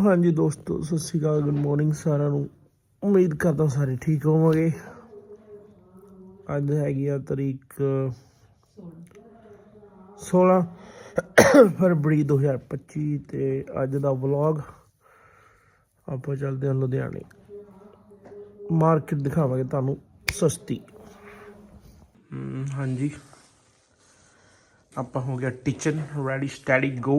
ਹਾਂਜੀ ਦੋਸਤੋ, ਸਤਿ ਸ਼੍ਰੀ ਅਕਾਲ ਗੁੱਡ ਮਾਰਨਿੰਗ ਸਾਰਿਆਂ ਨੂੰ। ਉਮੀਦ ਕਰਦਾ ਸਾਰੇ ਠੀਕ ਹੋਵੋਗੇ। ਅੱਜ ਹੈਗੀ ਆ ਤਰੀਕ 16 ਫਰਵਰੀ 2025 ਤੇ ਅੱਜ ਦਾ ਵਲੌਗ ਆਪਾਂ ਚੱਲਦੇ ਹਾਂ ਲੁਧਿਆਣੇ। ਮਾਰਕੀਟ ਦਿਖਾਵਾਂਗੇ ਤੁਹਾਨੂੰ ਸਸਤੀ। ਹਾਂਜੀ। ਆਪਾਂ ਹੋ ਗਿਆ ਟਿਚਨ ਰੈਡੀ ਸਟੈਡੀ ਗੋ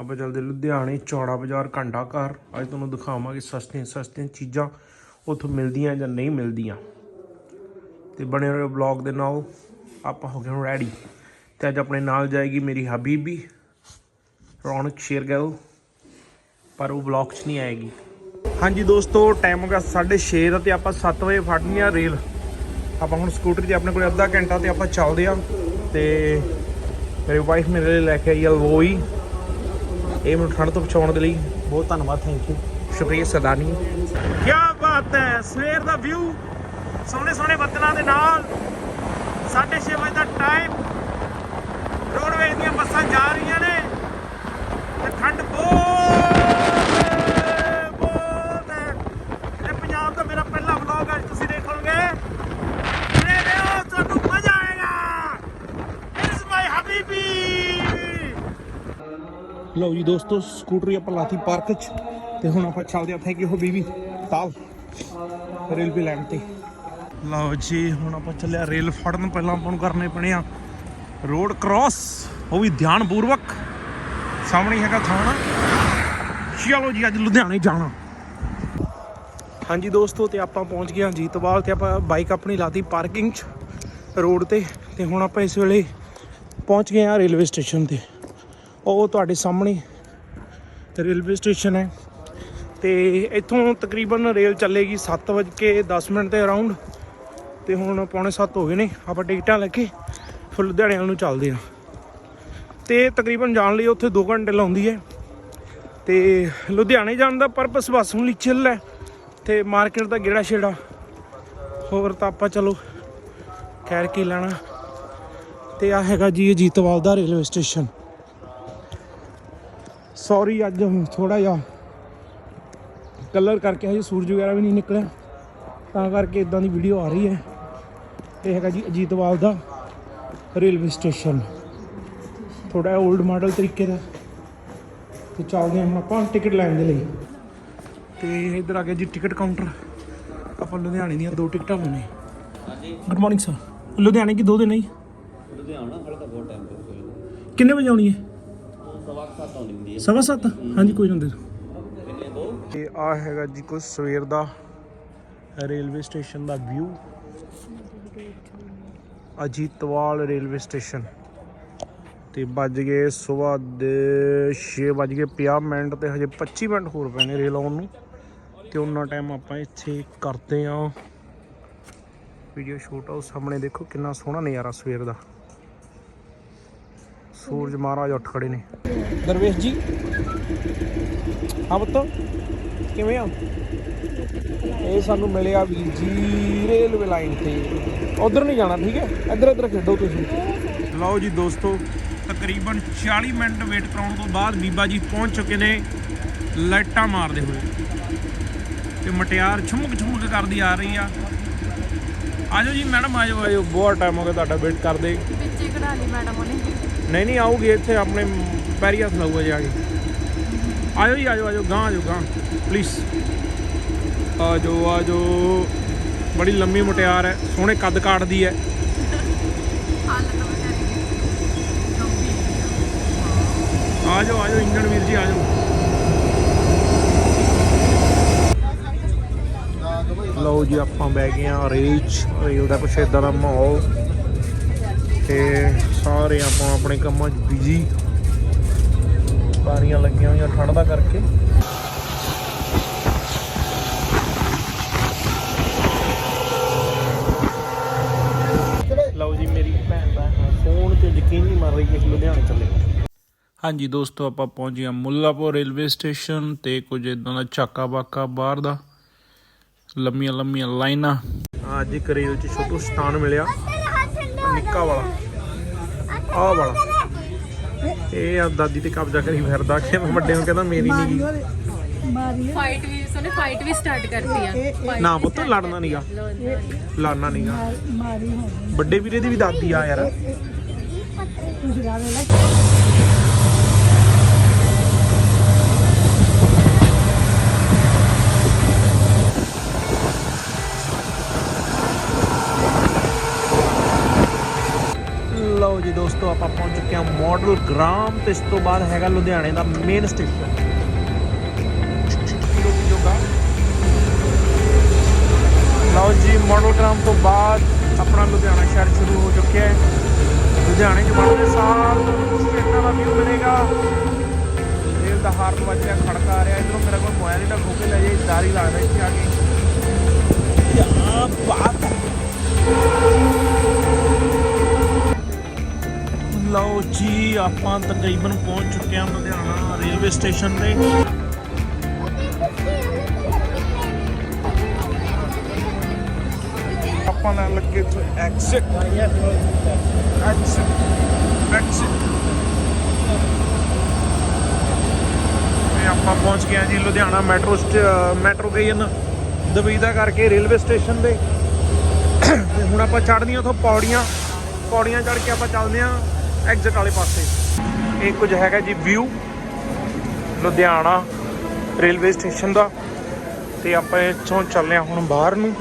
ਆਪਾਂ ਚੱਲਦੇ ਲੁਧਿਆਣੇ, ਚੌੜਾ ਬਾਜ਼ਾਰ, ਘੰਟਾ ਘਰ। ਅੱਜ ਤੁਹਾਨੂੰ ਦਿਖਾਵਾਂਗੇ ਸਸਤੀਆਂ ਸਸਤੀਆਂ ਚੀਜ਼ਾਂ, ਉੱਥੋਂ ਮਿਲਦੀਆਂ ਜਾਂ ਨਹੀਂ ਮਿਲਦੀਆਂ। ਤੇ ਬਣੇ ਹੋਏ ਬਲੌਗ ਦੇ ਨਾਲ। ਆਪਾਂ ਹੋ ਗਏ ਰੈਡੀ ਤੇ ਅੱਜ ਆਪਣੇ ਨਾਲ ਜਾਏਗੀ ਮੇਰੀ ਹਬੀਬੀ, ਰੌਣਕ ਸ਼ੇਰਗਿੱਲ ਪਰ ਉਹ ਬਲੌਗ 'ਚ ਨਹੀਂ ਆਏਗੀ। ਹਾਂਜੀ ਦੋਸਤੋ ਟਾਈਮ ਹੋ ਗਿਆ 6:30 ਦਾ ਤੇ ਆਪਾਂ 7 ਵਜੇ ਫੜਨੀ ਆ ਰੇਲ। ਆਪਾਂ ਹੁਣ ਸਕੂਟਰ ਤੇ ਆਪਣੇ ਕੋਲ ਅੱਧਾ ਘੰਟਾ ਤੇ ਆਪਾਂ ਚੱਲਦੇ ਆ। ਤੇ ਮੇਰੀ ਵਾਈਫ ਮੇਰੇ ਲਈ ਲੈ ਕੇ ਆਈ ਆ ਲੋਈ। ਇਹ ਮੈਨੂੰ ਠੰਡ ਤੋਂ ਬਚਾਉਣ ਦੇ ਲਈ ਬਹੁਤ ਧੰਨਵਾਦ ਥੈਂਕ ਯੂ ਸ਼ੁਕਰੀਆ ਸਰਦਾਨੀ ਕੀ ਬਾਤ ਹੈ, ਸਵੇਰ ਦਾ ਵਿਊ ਸੋਹਣੇ ਸੋਹਣੇ ਬੱਦਲਾਂ ਦੇ ਨਾਲ 6:30 ਵਜੇ ਦਾ ਟਾਈਮ ਰੋਡਵੇਜ਼ ਦੀਆਂ ਬੱਸਾਂ ਜਾ ਰਹੀਆਂ ਨੇ ਤੇ ਠੰਡ ਬਹੁਤ ਹੈ, ਬਹੁਤ ਹੈ ਇਹ ਪੰਜਾਬ ਦਾ ਮੇਰਾ ਪਹਿਲਾ ਵਲੌਗ ਅੱਜ ਤੁਸੀਂ ਦੇਖੋਗੇ ਬਣੇ ਰਹੋ ਤੁਹਾਨੂੰ ਮਜ਼ਾ ਆਏਗਾ ਇਸ ਮਾਈ ਹਬੀਬੀ ਲਓ ਜੀ ਦੋਸਤੋ, ਸਕੂਟਰੀ ਆਪਾਂ ਲਾਤੀ ਪਾਰਕ 'ਚ ਤੇ ਹੁਣ ਆਪਾਂ ਚੱਲਦੇ ਆ ਥੈਂਕ ਯੂ ਹਬੀਬੀ ਤਾਲ ਰੇਲਵੇ ਲਾਈਨ ਤੇ। ਲਓ ਜੀ, ਹੁਣ ਆਪਾਂ ਚੱਲਿਆ ਰੇਲ ਫੜਨ। ਪਹਿਲਾਂ ਆਪਾਂ ਨੂੰ ਕਰਨੇ ਪੈਣੇ ਆ ਰੋਡ ਕ੍ਰਾਸ ਉਹ ਵੀ ਧਿਆਨ ਪੂਰਵਕ ਸਾਹਮਣੇ ਹੈਗਾ ਥਾਣਾ। ਚਲੋ ਜੀ, ਅੱਜ ਲੁਧਿਆਣੇ ਜਾਣਾ। ਹਾਂਜੀ ਦੋਸਤੋ, ਤੇ ਆਪਾਂ ਪਹੁੰਚ ਗਏ ਹਾਂ ਜੀਤਵਾਲ ਤੇ ਆਪਾਂ ਬਾਈਕ ਆਪਣੀ ਲਾਤੀ ਪਾਰਕਿੰਗ 'ਚ ਰੋਡ ਤੇ। ਤੇ ਹੁਣ ਆਪਾਂ ਇਸ ਵੇਲੇ ਪਹੁੰਚ ਗਏ ਹਾਂ ਰੇਲਵੇ ਸਟੇਸ਼ਨ ਤੇ। ਉਹ ਤੁਹਾਡੇ ਸਾਹਮਣੇ ਰੇਲਵੇ ਸਟੇਸ਼ਨ ਹੈ। ਤੇ ਇੱਥੋਂ ਤਕਰੀਬਨ ਰੇਲ ਚੱਲੇਗੀ 7:10 ਮਿੰਟ ਦੇ ਅਰਾਊਂਡ। ਤੇ ਹੁਣ ਪੌਣੇ 7 ਹੋ ਗਏ ਨੇ, ਆਪਾਂ ਟਿਕਟਾਂ ਲੈ ਕੇ ਫਿਰ ਲੁਧਿਆਣੇ ਵੱਲ ਨੂੰ ਚੱਲਦੇ ਹਾਂ। ਤੇ ਤਕਰੀਬਨ ਜਾਣ ਲਈ ਉੱਥੇ 2 ਘੰਟੇ ਲਾਉਂਦੀ ਹੈ। ਤੇ ਲੁਧਿਆਣੇ ਜਾਣ ਦਾ ਪਰਪਸ ਬਸ ਹੁਣ ਲਈ ਚਿੱਲ ਹੈ। ਤੇ ਮਾਰਕੀਟ ਦਾ ਗੇੜਾ ਛੇੜਾ। ਹੋਰ ਤਾਂ ਆਪਾਂ ਚਲੋ, ਖੈਰ ਕੀ ਲੈਣਾ। ਤੇ ਆ ਹੈਗਾ ਜੀ ਅਜੀਤਵਾਲ ਦਾ ਰੇਲਵੇ ਸਟੇਸ਼ਨ। ਸੌਰੀ ਅੱਜ ਥੋੜਾ ਜਿਹਾ ਕਲਰ ਕਰਕੇ ਹਜੇ ਸੂਰਜ ਵਗੈਰਾ ਵੀ ਨਹੀਂ ਨਿਕਲਿਆ। ਤਾਂ ਕਰਕੇ ਇਦਾਂ ਦੀ ਵੀਡੀਓ ਆ ਰਹੀ ਹੈ। ਇਹ ਹੈਗਾ ਜੀ ਅਜੀਤਵਾਲ ਦਾ ਰੇਲਵੇ ਸਟੇਸ਼ਨ ਥੋੜਾ 올ਡ ਮਾਡਲ ਤਰੀਕੇ ਦਾ। ਤੇ ਚੱਲਦੇ ਹਾਂ ਹੁਣ ਆਪਾਂ ਟਿਕਟ ਲੈਣ ਦੇ ਲਈ। ਤੇ ਇੱਧਰ ਆ ਗਿਆ ਜੀ ਟਿਕਟ ਕਾਊਂਟਰ ਆਪਾਂ ਲੁਧਿਆਣੇ ਦੀਆਂ ਦੋ ਟਿਕਟਾਂ ਲੈਣੇ ਹਾਂਜੀ। ਗੁੱਡ ਮਾਰਨਿੰਗ ਸਰ ਲੁਧਿਆਣੇ ਕੀ ਦੋ ਦੇ ਨਹੀਂ ਲੁਧਿਆਣਾ ਹਲੇ ਤਾਂ ਬਹੁਤ ਟਾਈਮ ਕਿੰਨੇ ਵਜੇ ਆਉਣੀ ਹੈ? ਸਵਾ ਸੱਤ? ਹਾਂਜੀ, ਕੋਈ ਨਾ ਦੇ ਦਿਓ ਤੇ ਆ ਹੈਗਾ ਜੀ ਕੋਈ ਸਵੇਰ ਦਾ ਰੇਲਵੇ ਸਟੇਸ਼ਨ ਦਾ ਵਿਊ। Ajitwal railway station. ਤੇ ਵੱਜ ਗਏ ਸਵੇਰ ਦੇ 6 ਵੱਜ ਗਏ 50 ਮਿੰਟ ਤੇ ਹਜੇ 25 ਮਿੰਟ ਹੋਰ ਪਏ ਨੇ ਰੇਲ ਆਉਣ ਨੂੰ। ਤੇ ਉਹਨਾਂ ਟਾਈਮ ਆਪਾਂ ਇੱਥੇ ਕਰਦੇ ਆ ਵੀਡੀਓ ਸ਼ੂਟ ਉਹ ਸਾਹਮਣੇ ਦੇਖੋ ਕਿੰਨਾ ਸੋਹਣਾ ਨਜ਼ਾਰਾ ਸਵੇਰ ਦਾ। ਸੂਰਜ ਮਹਾਰਾਜ ਉੱਠ ਖੜੇ ਨੇ। ਦਰਵੇਸ਼ ਜੀ। ਹਾਂ ਪੁੱਤ ਕਿਵੇਂ ਆ ਇਹ ਸਾਨੂੰ ਮਿਲਿਆ ਵੀਰ ਜੀ ਰੇਲਵੇ ਲਾਈਨ ਤੇ। ਉਧਰ ਨਹੀਂ ਜਾਣਾ ਠੀਕ ਹੈ? ਇੱਧਰ ਇੱਧਰ ਖੇਡੋ ਤੁਸੀਂ। ਲਓ ਜੀ ਦੋਸਤੋ ਤਕਰੀਬਨ 40 ਮਿੰਟ ਵੇਟ ਕਰਾਉਣ ਤੋਂ ਬਾਅਦ ਬੀਬਾ ਜੀ ਪਹੁੰਚ ਚੁੱਕੇ ਨੇ ਲਾਈਟਾਂ ਮਾਰਦੇ ਹੋਏ। ਤੇ ਮਟਿਆਰ ਛੁਮਕ ਛੁਮਕ ਕਰਦੀ ਆ ਰਹੀ ਆ। ਆਜੋ ਜੀ ਮੈਡਮ ਆਜੋ ਆਜੋ। ਬਹੁਤ ਟਾਈਮ ਹੋ ਗਿਆ ਤੁਹਾਡਾ ਵੇਟ ਕਰਦੇ। ਵਿੱਚੇ ਕਢਾ ਲਈ ਮੈਡਮ ਉਹਨੇ। ਨਹੀਂ ਨਹੀਂ, ਆਊਗੀ ਇੱਥੇ ਆਪਣੇ ਪੈਰੀ ਹੱਥ ਲਾਊਗਾ ਜਾ ਕੇ। ਆਜੋ ਜੀ ਆਜੋ ਆਜੋ ਗਾਂ ਆਜੋ ਗਾਂ ਪਲੀਜ਼ ਆਜੋ ਆਜੋ। ਬੜੀ ਲੰਮੀ ਮੁਟਿਆਰ ਹੈ, ਸੋਹਣੇ ਕੱਦ ਕਾਟਦੀ ਹੈ। ਹਾਲਤ ਵਿਚਾਰੀ ਦੀ ਗੰਭੀਰ ਆਜੋ ਆਜੋ, ਇੰਜਣ ਵੀਰ ਜੀ, ਆਜੋ। ਲਓ ਜੀ, ਆਪਾਂ ਬਹਿ ਗਏ ਆ ਰੇਚ ਰੇਲ ਦਾ ਕੁਛ ਇਦਾਂ ਦਾ ਮਾਹੌਲ। ਤੇ ਸਾਰੇ ਆਪਾਂ ਆਪਣੇ ਕੰਮਾਂ 'ਚ ਬਿਜ਼ੀ ਪਾਰੀਆਂ ਲੱਗੀਆਂ ਹੋਈਆਂ ਠੰਡ ਦਾ ਕਰਕੇ। ਲਓ ਜੀ ਮੇਰੀ ਭੈਣ ਦਾ ਫੋਨ ਤੇ ਯਕੀਨ ਨਹੀਂ ਮਾਰ ਰਹੀ ਕਿ ਲੁਧਿਆਣੇ ਚੱਲੇ। ਹਾਂਜੀ ਦੋਸਤੋ ਆਪਾਂ ਪਹੁੰਚ ਗਏ ਮੁੱਲਾਪੁਰ ਰੇਲਵੇ ਸਟੇਸ਼ਨ ਤੇ ਕੁਝ ਇਦਾਂ ਦਾ ਝਾਕਾ ਬਾਕਾ ਬਾਹਰ ਦਾ। ਲੰਮੀਆਂ ਲੰਮੀਆਂ ਲਾਈਨਾਂ। ਅੱਜ ਇੱਕ ਰੇਲ 'ਚ ਛੋਟੂ ਸਥਾਨ ਮਿਲਿਆ। ਨਿੱਕਾ ਵਾਲਾ। ਆਹ ਵਾਲਾ ਇਹ ਆ ਦਾਦੀ ਤੇ ਕਬਜ਼ਾ ਕਰੀ ਫਿਰਦਾ ਕਿ ਮੈਂ ਵੱਡੇ ਨੂੰ ਕਹਿੰਦਾ ਮੇਰੀ ਨਹੀਂ ਗਈ ਫਾਈਟ ਵੀ ਸੋਨੇ ਫਾਈਟ ਵੀ ਸਟਾਰਟ ਕਰਤੀ ਆ ਨਾ ਪੁੱਤ ਲੜਨਾ ਨਹੀਂਗਾ। ਲੜਨਾ ਨਹੀਂਗਾ ਵੱਡੇ ਵੀਰੇ ਦੀ ਵੀ ਦਾਦੀ ਆ ਯਾਰ ਹਾਂ ਗ੍ਰਾਮ ਤੇ ਇਸ ਤੋਂ ਬਾਅਦ ਹੈਗਾ ਲੁਧਿਆਣੇ ਦਾ ਮੇਨ ਸਟੇਸ਼ਨ ਲਓ ਜੀ ਮਾਡਲ ਗ੍ਰਾਮ ਤੋਂ ਬਾਅਦ ਆਪਣਾ ਲੁਧਿਆਣਾ ਸ਼ਹਿਰ ਸ਼ੁਰੂ ਹੋ ਚੁੱਕਿਆ ਹੈ। ਲੁਧਿਆਣੇ 'ਚ ਬਣਦੇ ਸਾਰ ਸਟੇਟਾਂ ਦਾ ਵਿਊ ਮਿਲੇਗਾ। ਰੇਲ ਦਾ ਹਾਰਨ ਵੱਜਿਆ ਖੜਕਾ ਆ ਰਿਹਾ। ਇਧਰੋਂ ਮੇਰਾ ਕੋਲ ਮੋਬਾਈਲ ਜਿਹੜਾ ਖੋ ਕੇ ਲੈ ਜਾਏ, ਡਰ ਲੱਗਦਾ ਇੱਥੇ ਆ ਕੇ। ਕੀ ਬਾਤ ਹੈ। ਲਓ ਜੀ, ਆਪਾਂ ਤਕਰੀਬਨ ਪਹੁੰਚ ਚੁੱਕੇ ਹਾਂ ਲੁਧਿਆਣਾ ਰੇਲਵੇ ਸਟੇਸ਼ਨ ਤੇ। ਆਪਾਂ ਲੈਣ ਲੱਗੇ ਤੋਂ ਐਕਸਿਟ ਐਕਸਿਟ ਐਕਸਿਟ ਆਪਾਂ ਪਹੁੰਚ ਗਏ ਹਾਂ ਜੀ ਲੁਧਿਆਣਾ ਮੈਟਰੋ ਮੈਟਰੋ ਗਈ ਨਾ ਦਬੀਦਾ ਕਰਕੇ ਰੇਲਵੇ ਸਟੇਸ਼ਨ ਤੇ। ਤੇ ਹੁਣ ਆਪਾਂ ਚੜ੍ਹਦੀਆਂ ਉਥੋਂ ਪੌੜੀਆਂ। ਪੌੜੀਆਂ ਚੜ੍ਹ ਕੇ ਆਪਾਂ ਚੱਲਦੇ ਹਾਂ। ਐਗਜ਼ਿਟ ਵਾਲੇ ਪਾਸੇ ਇਹ ਕੁਝ ਹੈਗਾ ਜੀ ਵਿਊ ਲੁਧਿਆਣਾ ਰੇਲਵੇ ਸਟੇਸ਼ਨ ਦਾ ਤੇ ਆਪਾਂ ਇੱਥੋਂ ਚੱਲਦੇ ਹਾਂ ਹੁਣ ਬਾਹਰ ਨੂੰ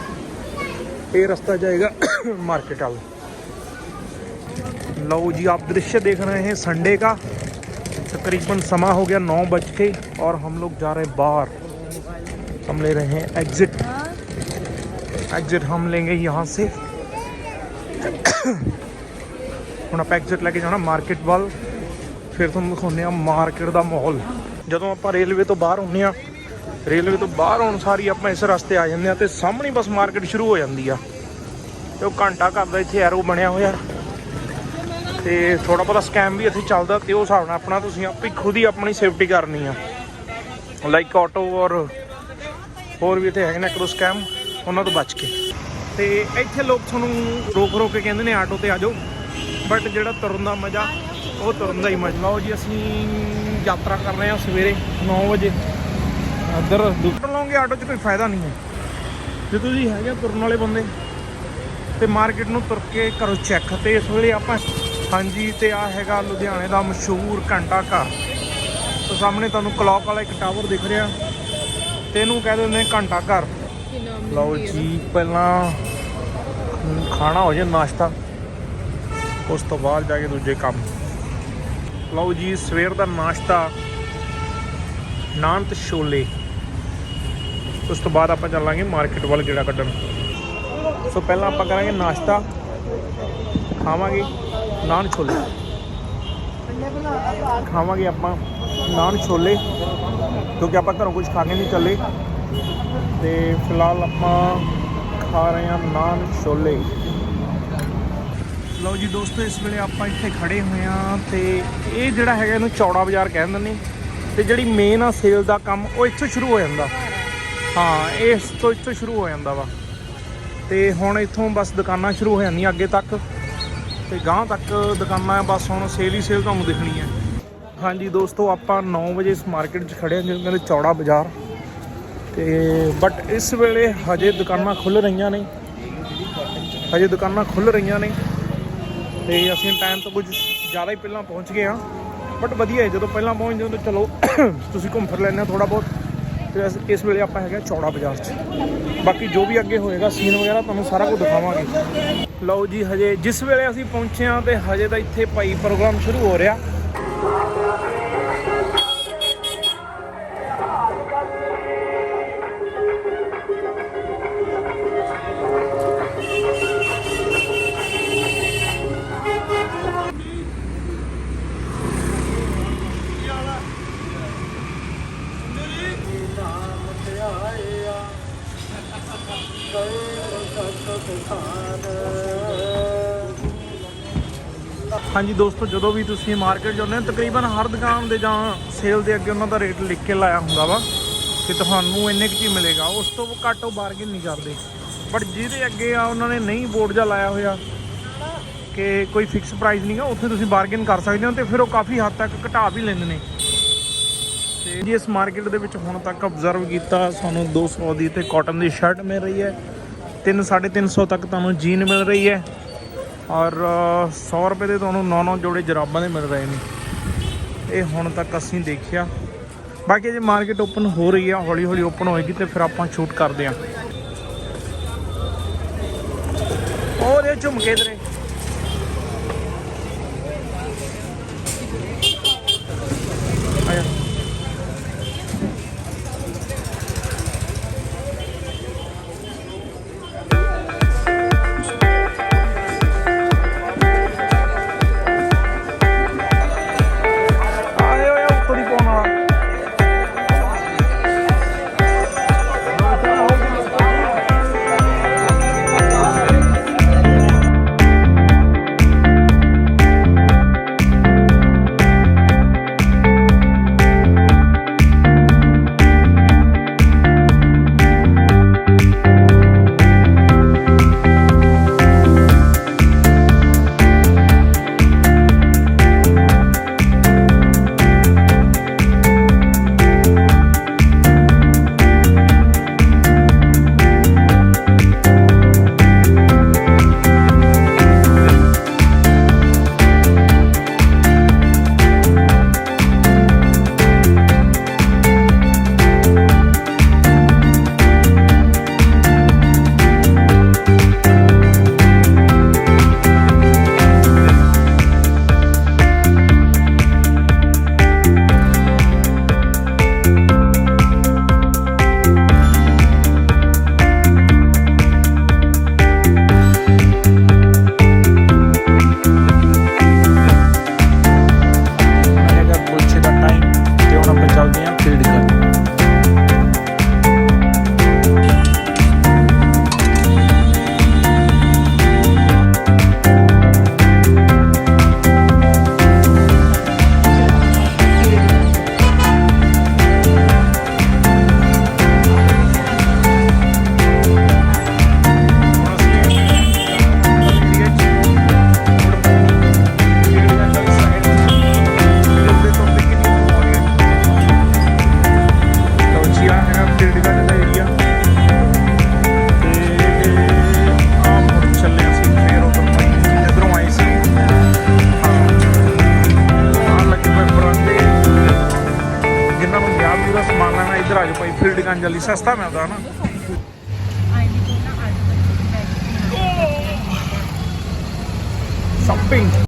ਇਹ ਰਸਤਾ ਜਾਏਗਾ मार्केट वाला लो जी आप दृश्य देख रहे हैं संडे का तकरीबन समा हो गया नौ बज के और हम लोग जा रहे हैं बाहर हम ले रहे हैं एग्जिट एग्जिट हम लेंगे यहाँ से ਹੁਣ ਆਪਾਂ ਐਗਜ਼ਿਟ ਲੈ ਕੇ ਜਾਣਾ ਮਾਰਕੀਟ ਵੱਲ। ਫਿਰ ਤੁਹਾਨੂੰ ਦਿਖਾਉਂਦੇ ਆ ਮਾਰਕੀਟ ਦਾ ਮਾਹੌਲ। ਜਦੋਂ ਆਪਾਂ ਰੇਲਵੇ ਤੋਂ ਬਾਹਰ ਹੁੰਨੇ ਆ ਰੇਲਵੇ ਤੋਂ ਬਾਹਰ ਆਉਣ ਸਾਰੀ ਆਪਾਂ ਇਸ ਰਸਤੇ ਆ ਜਾਂਦੇ ਆ ਤੇ ਸਾਹਮਣੇ ਬਸ ਮਾਰਕੀਟ ਸ਼ੁਰੂ ਹੋ ਜਾਂਦੀ ਆ। ਤੇ ਉਹ ਘੰਟਾ ਘਰ ਦਾ ਇੱਥੇ ਐਰੋ ਬਣਿਆ ਹੋਇਆ। ਤੇ ਥੋੜਾ ਬਹੁਤਾ ਸਕੈਮ ਵੀ ਇੱਥੇ ਚੱਲਦਾ ਤੇ ਉਹ ਹਿਸਾਬ ਨਾਲ ਆਪਣਾ ਤੁਸੀਂ ਆਪੇ ਖੁਦ ਹੀ ਆਪਣੀ ਸੇਫਟੀ ਕਰਨੀ ਆ। ਲਾਈਕ ਆਟੋ ਔਰ ਹੋਰ ਵੀ ਇੱਥੇ ਹੈਗੇ ਨੇ ਇੱਕ ਦੋ ਸਕੈਮ ਉਹਨਾਂ ਤੋਂ ਬਚ ਕੇ। ਤੇ ਇੱਥੇ ਲੋਕ ਤੁਹਾਨੂੰ ਰੋਕ ਰੋਕ ਕੇ ਕਹਿੰਦੇ ਨੇ, ਆਟੋ ਤੇ ਆ ਜਾਓ। ਬਟ ਜਿਹੜਾ ਤੁਰਨ ਦਾ ਮਜ਼ਾ ਉਹ ਤੁਰਨ ਦਾ ਹੀ ਮਜ਼ਾ। ਲਓ ਜੀ ਅਸੀਂ ਯਾਤਰਾ ਕਰ ਰਹੇ ਹਾਂ ਸਵੇਰੇ 9 ਵਜੇ। ਇੱਧਰ ਦੁੱਟ ਲਓਗੇ ਆਟੋ 'ਚ ਕੋਈ ਫਾਇਦਾ ਨਹੀਂ ਹੈ। ਜੇ ਤੁਸੀਂ ਹੈਗੇ ਤੁਰਨ ਵਾਲੇ ਬੰਦੇ ਤੇ ਮਾਰਕੀਟ ਨੂੰ ਤੁਰ ਕੇ ਕਰੋ ਚੈੱਕ। ਤੇ ਇਸ ਵੇਲੇ ਆਪਾਂ ਹਾਂਜੀ ਤੇ ਆ ਹੈਗਾ ਲੁਧਿਆਣੇ ਦਾ ਮਸ਼ਹੂਰ ਘੰਟਾ ਘਰ। ਤੇ ਸਾਹਮਣੇ ਤੁਹਾਨੂੰ ਕਲੌਕ ਵਾਲਾ ਇੱਕ ਟਾਵਰ ਦਿਖ ਰਿਹਾ। ਤੇ ਇਹਨੂੰ ਕਹਿੰਦੇ ਨੇ ਘੰਟਾ ਘਰ। ਲਓ। ਜੀ ਪਹਿਲਾਂ ਖਾਣਾ ਹੋ ਜਾਏ ਨਾਸ਼ਤਾ। ਉਸ ਤੋਂ ਬਾਅਦ ਜਾ ਕੇ ਦੂਜੇ ਕੰਮ। ਲਓ ਜੀ, ਸਵੇਰ ਦਾ ਨਾਸ਼ਤਾ, ਨਾਨ ਤੇ ਛੋਲੇ। ਉਸ ਤੋਂ ਬਾਅਦ ਆਪਾਂ ਚੱਲਾਂਗੇ ਮਾਰਕੀਟ ਵੱਲ ਗੇੜਾ ਕੱਢਣ। ਸੋ ਪਹਿਲਾਂ ਆਪਾਂ ਕਰਾਂਗੇ ਨਾਸ਼ਤਾ। ਖਾਵਾਂਗੇ ਨਾਨ ਛੋਲੇ। ਖਾਵਾਂਗੇ ਆਪਾਂ ਨਾਨ ਛੋਲੇ ਕਿਉਂਕਿ ਆਪਾਂ ਘਰੋਂ ਕੁਝ ਖਾ ਕੇ ਨਹੀਂ ਚੱਲੇ ਤੇ ਫਿਲਹਾਲ ਆਪਾਂ ਖਾ ਰਹੇ ਹਾਂ ਨਾਨ ਛੋਲੇ। ਲਓ ਜੀ ਦੋਸਤੋ, ਇਸ ਵੇਲੇ ਆਪਾਂ ਇੱਥੇ ਖੜੇ ਹੋਏ ਹਾਂ ਤੇ ਇਹ ਜਿਹੜਾ ਹੈਗਾ ਇਹਨੂੰ ਚੌੜਾ ਬਾਜ਼ਾਰ ਕਹਿੰਦੇ ਨੇ। ਤੇ ਜਿਹੜੀ ਮੇਨ ਆ ਸੇਲ ਦਾ ਕੰਮ, ਉਹ ਇੱਥੋਂ ਸ਼ੁਰੂ ਹੋ ਜਾਂਦਾ। ਹਾਂ ਇਹ ਇਸ ਤੋਂ ਇੱਥੋਂ ਸ਼ੁਰੂ ਹੋ ਜਾਂਦਾ ਵਾ। ਤੇ ਹੁਣ ਇੱਥੋਂ ਬਸ ਦੁਕਾਨਾਂ ਸ਼ੁਰੂ ਹੋ ਜਾਂਦੀਆਂ ਅੱਗੇ ਤੱਕ। ਤੇ ਗਾਂਹ ਤੱਕ ਦੁਕਾਨਾਂ, ਬਸ ਹੁਣ ਸੇਲ ਹੀ ਸੇਲ ਤੁਹਾਨੂੰ ਦਿਖਣੀ ਹੈ। ਹਾਂਜੀ ਦੋਸਤੋ, ਆਪਾਂ 9 ਵਜੇ ਇਸ ਮਾਰਕੀਟ 'ਚ ਖੜੇ ਹਾਂ, ਜਿਹਨੂੰ ਕਹਿੰਦੇ ਚੌੜਾ ਬਾਜ਼ਾਰ। ਤੇ ਬਟ ਇਸ ਵੇਲੇ ਹਜੇ ਦੁਕਾਨਾਂ ਖੁੱਲ ਰਹੀਆਂ ਨੇ। ਹਜੇ ਦੁਕਾਨਾਂ ਖੁੱਲ ਰਹੀਆਂ ਨੇ। ਤੇ ਅਸੀਂ ਟਾਈਮ ਤੋਂ ਕੁਝ ਜ਼ਿਆਦਾ ਹੀ ਪਹਿਲਾਂ ਪਹੁੰਚ ਗਏ ਹਾਂ। ਬਟ ਵਧੀਆ ਹੈ, ਜਦੋਂ ਪਹਿਲਾਂ ਪਹੁੰਚ ਜਾਂਦੇ ਤਾਂ ਚਲੋ, ਤੁਸੀਂ ਘੁੰਮ ਫਿਰ ਲੈਂਦੇ ਹੋ ਥੋੜਾ ਬਹੁਤ। ਤੇ ਇਸ- ਵੇਲੇ ਆਪਾਂ ਹੈਗੇ ਹਾਂ ਚੌੜਾ ਬਾਜ਼ਾਰ 'ਚ। ਬਾਕੀ ਜੋ ਵੀ ਅੱਗੇ ਹੋਏਗਾ ਸੀਨ ਵਗੈਰਾ ਤੁਹਾਨੂੰ ਸਾਰਾ ਕੁਝ ਦਿਖਾਵਾਂਗੇ। ਲਓ ਜੀ, ਹਜੇ ਜਿਸ ਵੇਲੇ ਅਸੀਂ ਪਹੁੰਚੇ ਹਾਂ ਤੇ ਹਜੇ ਤਾਂ ਇੱਥੇ ਭਾਈ ਪ੍ਰੋਗਰਾਮ ਸ਼ੁਰੂ ਹੋ ਰਿਹਾ। ਹਾਂਜੀ ਦੋਸਤੋ, ਜਦੋਂ ਵੀ ਤੁਸੀਂ ਮਾਰਕੀਟ ਜਾਂਦੇ ਹੋ, ਤਕਰੀਬਨ ਹਰ ਦੁਕਾਨ ਦੇ ਜਾਂ ਸੇਲ ਦੇ ਅੱਗੇ ਉਹਨਾਂ ਦਾ ਰੇਟ ਲਿਖ ਕੇ ਲਾਇਆ ਹੁੰਦਾ ਵਾ ਕਿ ਤੁਹਾਨੂੰ ਇੰਨੇ ਕੁ ਹੀ ਮਿਲੇਗਾ। ਉਸ ਤੋਂ ਘੱਟ ਉਹ ਬਾਰਗੇਨ ਨਹੀਂ ਕਰਦੇ। ਬਟ ਜਿਹਦੇ ਅੱਗੇ ਆ, ਉਹਨਾਂ ਨੇ ਨਹੀਂ ਬੋਰਡ ਜਾਂ ਲਾਇਆ ਹੋਇਆ ਕਿ ਕੋਈ ਫਿਕਸ ਪ੍ਰਾਈਸ ਨਹੀਂਗਾ ਉੱਥੇ ਤੁਸੀਂ ਬਾਰਗੇਨ ਕਰ ਸਕਦੇ ਹੋ ਤੇ ਫਿਰ ਉਹ ਕਾਫੀ ਹੱਦ ਤੱਕ ਘਟਾ ਵੀ ਲੈਂਦੇ ਨੇ। ਤੇ ਜੀ ਇਸ ਮਾਰਕੀਟ ਦੇ ਵਿੱਚ ਹੁਣ ਤੱਕ ਅਬਜ਼ਰਵ ਕੀਤਾ, ਸਾਨੂੰ 200 ਦੀ ਤੇ ਕਾਟਨ ਦੀ ਸ਼ਰਟ ਮਿਲ ਰਹੀ ਹੈ। 3 350 ਤੱਕ ਤੁਹਾਨੂੰ ਜੀਨ ਮਿਲ ਰਹੀ ਹੈ। ਔਰ 100 ਰੁਪਏ ਦੇ ਤੁਹਾਨੂੰ 9-9 ਜੋੜੇ ਜਰਾਬਾਂ ਦੇ ਮਿਲ ਰਹੇ ਨੇ। ਇਹ ਹੁਣ ਤੱਕ ਅਸੀਂ ਦੇਖਿਆ। ਬਾਕੀ ਜੇ ਮਾਰਕੀਟ ਓਪਨ ਹੋ ਰਹੀ ਆ ਹੌਲੀ ਹੌਲੀ ਓਪਨ ਹੋਏਗੀ ਤੇ ਫਿਰ ਆਪਾਂ ਸ਼ੂਟ ਕਰਦੇ ਆ। ਔਰ ਇਹ ਝੁਮਕੇ ਦੇ सस्ता मिलंदो आहे न शॉपिंग